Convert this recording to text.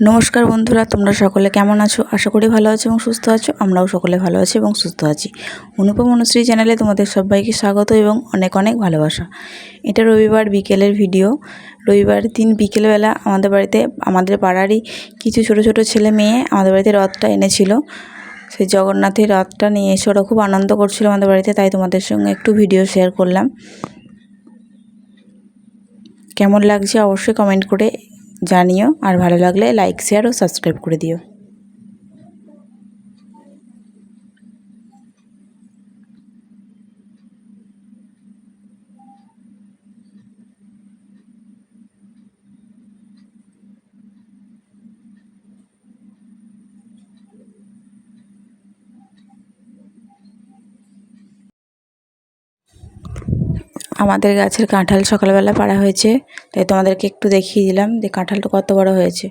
নমস্কার বন্ধুরা, তোমরা সকলে কেমন আছো? আশা করি ভালো আছো এবং সুস্থ আছো। আমরাও সকলে ভালো আছি এবং সুস্থ আছি। অনুপম অনুশ্রী চ্যানেলে তোমাদের সবাইকে স্বাগত এবং অনেক অনেক ভালোবাসা। এটা রবিবার বিকেলের ভিডিও। রবিবার দিন বিকেলবেলা আমাদের বাড়িতে, আমাদের পাড়ারই কিছু ছোট ছোট ছেলে মেয়ে আমাদের বাড়িতে রথটা এনেছিল। সেই জগন্নাথের রথটা নিয়ে এসে ওরা খুব আনন্দ করছিল আমাদের বাড়িতে, তাই তোমাদের সঙ্গে একটু ভিডিও শেয়ার করলাম। কেমন লাগছে অবশ্যই কমেন্ট করে জানিও আর ভালো লাগলে লাইক শেয়ার ও সাবস্ক্রাইব করে দিও। আমাদের গাছের কাঁঠাল সকালবেলা পাড়া হয়েছে, তাই তোমাদেরকে একটু দেখিয়ে দিলাম যে কাঁঠালটা কত বড় হয়েছে।